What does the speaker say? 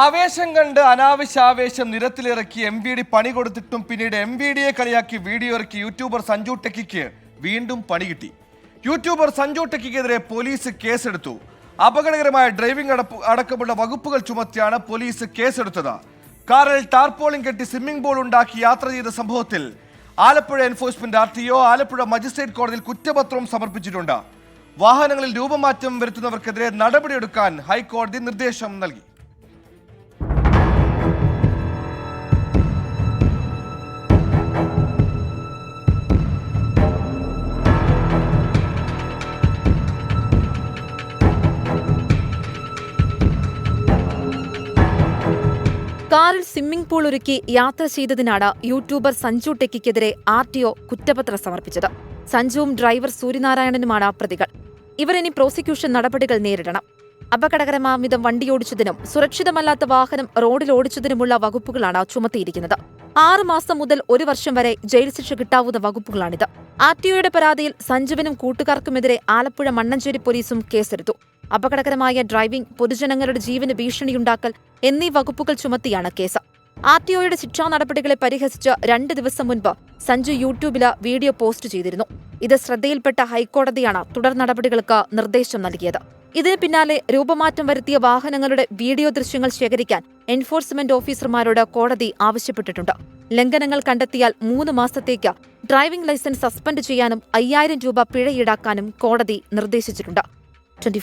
ആവേശം കണ്ട് അനാവശ്യ ആവേശം നിരത്തിലിറക്കി എം വി ഡി പണി കൊടുത്തിട്ടും പിന്നീട് എം വി ഡിയെ കളിയാക്കി വീഡിയോ ഇറക്കി യൂട്യൂബർ സഞ്ജു ടെക്കിക്ക് വീണ്ടും പണി കിട്ടി. യൂട്യൂബർ സഞ്ജു ടെക്കിക്കെതിരെ പോലീസ് കേസെടുത്തു. അപകടകരമായ ഡ്രൈവിംഗ് അടപ്പ് അടക്കമുള്ള വകുപ്പുകൾ ചുമത്തിയാണ് പോലീസ് കേസെടുത്തത്. കാറിൽ ടാർപോളിംഗ് കെട്ടി സ്വിമ്മിംഗ് പൂൾ ഉണ്ടാക്കി യാത്ര ചെയ്ത സംഭവത്തിൽ Alappuzha enforcement R T O Alappuzha magistrate കോടതിയിൽ കുറ്റപത്രവും സമർപ്പിച്ചിട്ടുണ്ട്. വാഹനങ്ങളിൽ രൂപമാറ്റം വരുത്തുന്നവർക്കെതിരെ നടപടിയെടുക്കാൻ ഹൈക്കോടതി നിർദ്ദേശം നൽകി. കാറിൽ സ്വിമ്മിംഗ് പൂൾ ഒരുക്കി യാത്ര ചെയ്തതിനാണ് യൂട്യൂബർ സഞ്ജു ടെക്കിക്കെതിരെ ആർ ടി ഒ കുറ്റപത്രം സമർപ്പിച്ചത്. സഞ്ജുവും ഡ്രൈവർ സൂര്യനാരായണനുമാണ് പ്രതികൾ. ഇവരിനി പ്രോസിക്യൂഷൻ നടപടികൾ നേരിടണം. അപകടകരമാമിതം വണ്ടിയോടിച്ചതിനും സുരക്ഷിതമല്ലാത്ത വാഹനം റോഡിൽ ഓടിച്ചതിനുമുള്ള വകുപ്പുകളാണ് ചുമത്തിയിരിക്കുന്നത്. ആറ് മാസം മുതൽ ഒരു വർഷം വരെ ജയിൽ ശിക്ഷ കിട്ടാവുന്ന വകുപ്പുകളാണിത്. ആർ ടി ഒയുടെ പരാതിയിൽ സഞ്ജുവിനും കൂട്ടുകാർക്കുമെതിരെ ആലപ്പുഴ മണ്ണഞ്ചേരി പോലീസും കേസെടുത്തു. അപകടകരമായ ഡ്രൈവിംഗ് പൊതുജനങ്ങളുടെ ജീവന് ഭീഷണിയുണ്ടാക്കൽ എന്നീ വകുപ്പുകൾ ചുമത്തിയാണ് കേസ്. ആർ ടി ഒയുടെ ശിക്ഷാ നടപടികളെ പരിഹസിച്ച് രണ്ട് ദിവസം മുൻപ് സഞ്ജു യൂട്യൂബിൽ വീഡിയോ പോസ്റ്റ് ചെയ്തിരുന്നു. ഇത് ശ്രദ്ധയിൽപ്പെട്ട ഹൈക്കോടതിയാണ് തുടർ നടപടികൾക്ക് നിർദ്ദേശം നൽകിയത്. ഇതിന് പിന്നാലെ രൂപമാറ്റം വരുത്തിയ വാഹനങ്ങളുടെ വീഡിയോ ദൃശ്യങ്ങൾ ശേഖരിക്കാൻ എൻഫോഴ്സ്മെന്റ് ഓഫീസർമാരോട് കോടതി ആവശ്യപ്പെട്ടിട്ടുണ്ട്. ലംഘനങ്ങൾ കണ്ടെത്തിയാൽ മൂന്ന് മാസത്തേക്ക് ഡ്രൈവിംഗ് ലൈസൻസ് സസ്പെൻഡ് ചെയ്യാനും അയ്യായിരം രൂപ പിഴ ഈടാക്കാനും കോടതി നിർദ്ദേശിച്ചിട്ടുണ്ട്. ട്വന്റി